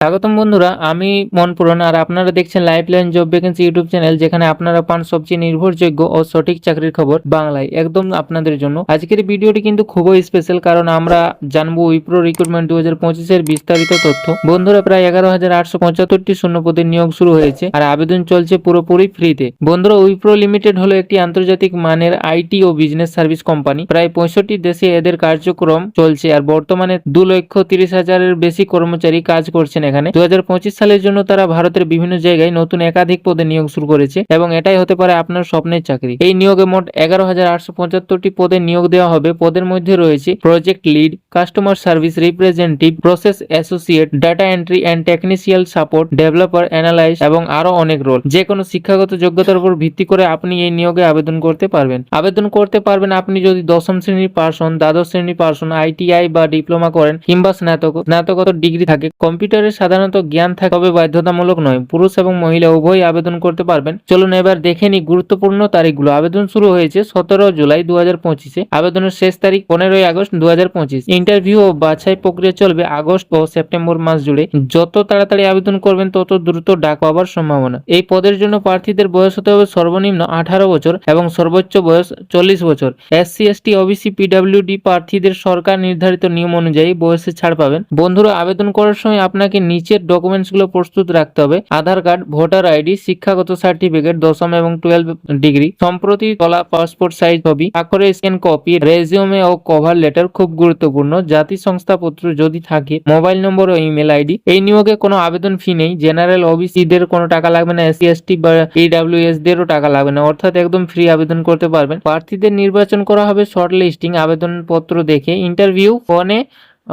স্বাগতম বন্ধুরা, আমি মনপুরন আর আপনারা দেখছেন life line job vacancy YouTube channel যেখানে আপনারা পান সবচেয়ে নির্ভরযোগ্য ও সঠিক চাকরির খবর বাংলায়, একদম আপনাদের জন্য। আজকের ভিডিওটি কিন্তু খুবই স্পেশাল কারণ আমরা জানব উইপ্রো রিক্রুটমেন্ট দু হাজার পঁচিশের বিস্তারিত তথ্য। বন্ধুরা, প্রায় এগারো হাজার আটশো পঁচাত্তরটি শূন্য পদের নিয়োগ শুরু হয়েছে আর আবেদন চলছে পুরোপুরি ফ্রিতে বন্ধুরা উইপ্রো লিমিটেড হলো একটি আন্তর্জাতিক মানের আইটি ও বিজনেস সার্ভিস কোম্পানি প্রায় পঁয়ষট্টি দেশে এদের কার্যক্রম চলছে আর বর্তমানে দু লক্ষ তিরিশ হাজারের বেশি কর্মচারী কাজ করছেন এখানে। দু হাজার পঁচিশ সালের জন্য তারা ভারতের বিভিন্ন জায়গায় নতুন একাধিক পদে নিয়োগ শুরু করেছে এবং এটাই হতে পারে আপনার স্বপ্নের চাকরি। এই নিয়োগে মোট এগারো হাজার আটশো পঁচাত্তরটি পদে নিয়োগ দেওয়া হবে। পদের মধ্যে রয়েছে project lead customer service representative process associate data entry and technical support developer analyse এবং আরও অনেক রোল যে কোনো শিক্ষাগত যোগ্যতার উপর ভিত্তি করে আপনি এই নিয়োগে আবেদন করতে পারবেন। আবেদন করতে পারবেন আপনি যদি দশম শ্রেণির পার্সন দ্বাদশ শ্রেণির পার্সন আইটিআই বা ডিপ্লোমা করেন কিংবা স্নাতক স্নাতকোত্তর ডিগ্রি থাকে, কম্পিউটারের সাধারণত জ্ঞান থাকে তবে বাধ্যতামূলক নয়। পুরুষ এবং মহিলা উভয়ই আবেদন করতে পারবেন। চলুন এবার দেখে নিই গুরুত্বপূর্ণ তারিখগুলো। আবেদন শুরু হয়েছে সতেরো জুলাই দু হাজার পঁচিশে। আবেদনের শেষ তারিখ পনেরোই আগস্ট দু হাজার পঁচিশ। ইন্টারভিউ ও বাছাই প্রক্রিয়া চলবে আগস্ট ও সেপ্টেম্বর মাস জুড়ে। যত তাড়াতাড়ি আবেদন করবেন, তত দ্রুত ডাক পাওয়ার সম্ভাবনা। এই পদের জন্য প্রার্থীদের বয়স হতে হবে সর্বনিম্ন আঠারো বছর এবং সর্বোচ্চ বয়স চল্লিশ বছর। এসসি এসটি ওবিসি পিডব্লিউডি প্রার্থীদের সরকার নির্ধারিত নিয়ম অনুযায়ী বয়সে ছাড় পাবেন। বন্ধুরা, আবেদন করার সময় আপনাকে নিচের ডকুমেন্টসগুলো প্রস্তুত রাখতে হবে। আধার কার্ড, ভোটার আইডি, শিক্ষাগত সার্টিফিকেট দশম এবং টুয়েলভ ডিগ্রি সম্প্রতি তোলা পাসপোর্ট সাইজ ছবি, আখরে স্ক্যান কপি রেজিউমে ও কভার লেটার খুব গুরুত্বপূর্ণ। জাতি সংস্থাপত্র যদি থাকে মোবাইল নম্বর ও ইমেল আইডি এই নিয়োগে কোনো আবেদন ফি নেই। জেনারেল ওবিসি দের কোনো টাকা লাগবে না এসসি এসটি বা ইডাব্লিউএস দেরও টাকা লাগবে না। অর্থাৎ একদম ফ্রি আবেদন করতে পারবেন। প্রার্থীদের নির্বাচন করা হবে শর্ট লিস্টিং আবেদনপত্র দেখে। ইন্টারভিউ ফোনে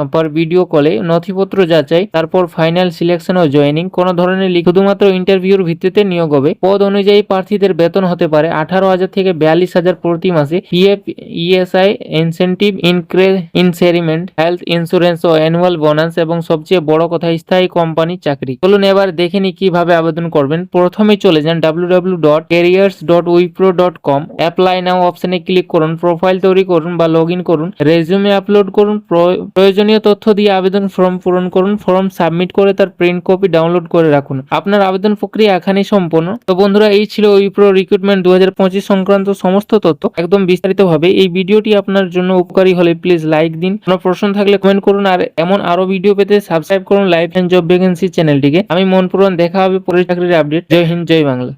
পর ভিডিও কলে নথিপত্র যাচাই, তারপর ফাইনাল সিলেকশন ও জয়েনিং কোনো ধরনের শুধুমাত্র ইন্টারভিউর ভিত্তিতে নিয়োগ হবে। পদ অনুযায়ী প্রার্থীদের বেতন হতে পারে আঠারো হাজার থেকে বিয়াল্লিশ হাজার প্রতি মাসে। PF ESI incentive increment increment health insurance ও অ্যানুয়াল বোনাস এবং সবচেয়ে বড় কথা, স্থায়ী কোম্পানি চাকরি। চলুন এবার দেখে নি কীভাবে আবেদন করবেন। প্রথমে চলে যান W dot careers dot Wipro dot com apply now অপশনে ক্লিক করুন প্রোফাইল তৈরি করুন বা লগ করুন রেজিউমে আপলোড করুন, প্রয়- প্রয়োজনীয় তথ্য দিয়ে আবেদন ফর্ম পূরণ করুন, ফর্ম সাবমিট করে তার প্রিন্ট কপি ডাউনলোড করে রাখুন। আপনার আবেদন প্রক্রিয়া এখানেই সম্পন্ন। তো বন্ধুরা, এই ছিল উইপ্রো রিক্রুটমেন্ট দু হাজার পঁচিশ সংক্রান্ত সমস্ত তথ্য। একদম বিস্তারিতভাবে এই ভিডিওটি আপনার জন্য উপকারী হলে প্লিজ লাইক দিন। কোনো প্রশ্ন থাকলে কমেন্ট করুন। আর এমন আরও ভিডিও পেতে সাবস্ক্রাইব করুন লাইফ অ্যান্ড জব ভ্যাকেন্সি চ্যানেলটিকে আমি মনপুরন দেখা হবে পরের চাকরির আপডেট জয় হিন্দ, জয় বাংলা।